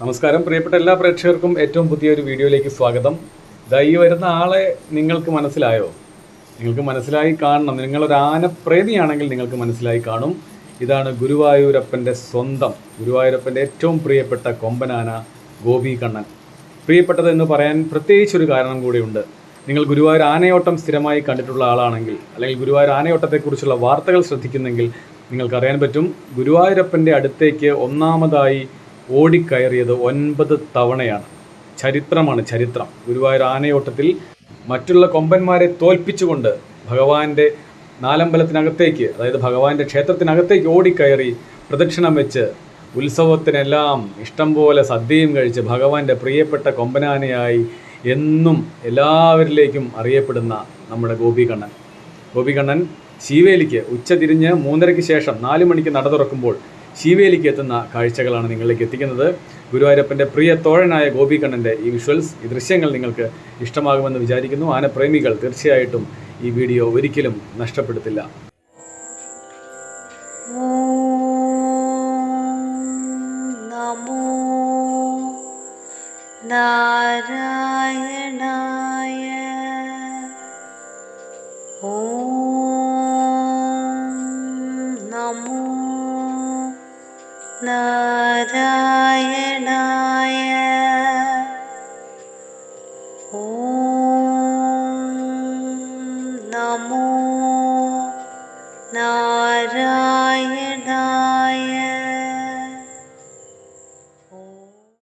നമസ്കാരം. പ്രിയപ്പെട്ട എല്ലാ പ്രേക്ഷകർക്കും ഏറ്റവും പുതിയൊരു വീഡിയോയിലേക്ക് സ്വാഗതം. ദൈ വരുന്ന ആളെ നിങ്ങൾക്ക് മനസ്സിലായോ? നിങ്ങൾക്ക് മനസ്സിലായി കാണണം. നിങ്ങളൊരു ആനപ്രേമിയാണെങ്കിൽ നിങ്ങൾക്ക് മനസ്സിലായി കാണും. ഇതാണ് ഗുരുവായൂരപ്പന്റെ സ്വന്തം ഗുരുവായൂരപ്പന്റെ ഏറ്റവും പ്രിയപ്പെട്ട കൊമ്പനാന ഗോപി കണ്ണൻ പ്രിയപ്പെട്ടത് എന്ന് പറയാൻ പ്രത്യേകിച്ചൊരു കാരണം കൂടിയുണ്ട്. നിങ്ങൾ ഗുരുവായൂർ ആനയോട്ടം സ്ഥിരമായി കണ്ടിട്ടുള്ള ആളാണെങ്കിൽ അല്ലെങ്കിൽ ഗുരുവായൂർ ആനയോട്ടത്തെക്കുറിച്ചുള്ള വാർത്തകൾ ശ്രദ്ധിക്കുന്നെങ്കിൽ നിങ്ങൾക്കറിയാൻ പറ്റും ഗുരുവായൂരപ്പന്റെ അടുത്തേക്ക് ഒന്നാമതായി ഓടിക്കയറിയത് ഒൻപത് തവണയാണ്. ചരിത്രമാണ് ചരിത്രം. ഗുരുവായൂർ ആനയോട്ടത്തിൽ മറ്റുള്ള കൊമ്പന്മാരെ തോൽപ്പിച്ചുകൊണ്ട് ഭഗവാന്റെ നാലമ്പലത്തിനകത്തേക്ക് അതായത് ഭഗവാന്റെ ക്ഷേത്രത്തിനകത്തേക്ക് ഓടിക്കയറി പ്രദക്ഷിണം വെച്ച് ഉത്സവത്തിനെല്ലാം ഇഷ്ടം പോലെ സദ്യയും കഴിച്ച് ഭഗവാന്റെ പ്രിയപ്പെട്ട കൊമ്പനാനയായി എന്നും എല്ലാവരിലേക്കും അറിയപ്പെടുന്ന നമ്മുടെ ഗോപികണ്ണൻ. ഗോപികണ്ണൻ ശീവേലിക്ക് ഉച്ച തിരിഞ്ഞ് മൂന്നരയ്ക്ക് ശേഷം നാല് മണിക്ക് നട തുറക്കുമ്പോൾ ശീവേലിക്ക് എത്തുന്ന കാഴ്ചകളാണ് നിങ്ങളിലേക്ക് എത്തിക്കുന്നത്. ഗുരുവായൂരപ്പന്റെ പ്രിയ തോഴനായ ഗോപികണ്ണന്റെ ഈ വിഷ്വൽസ് ഈ ദൃശ്യങ്ങൾ നിങ്ങൾക്ക് ഇഷ്ടമാകുമെന്ന് വിചാരിക്കുന്നു. ആനപ്രേമികൾ തീർച്ചയായിട്ടും ഈ വീഡിയോ ഒരിക്കലും നഷ്ടപ്പെടുത്തില്ല. നമോ नारायणाय ॐ नमो नारायणाय।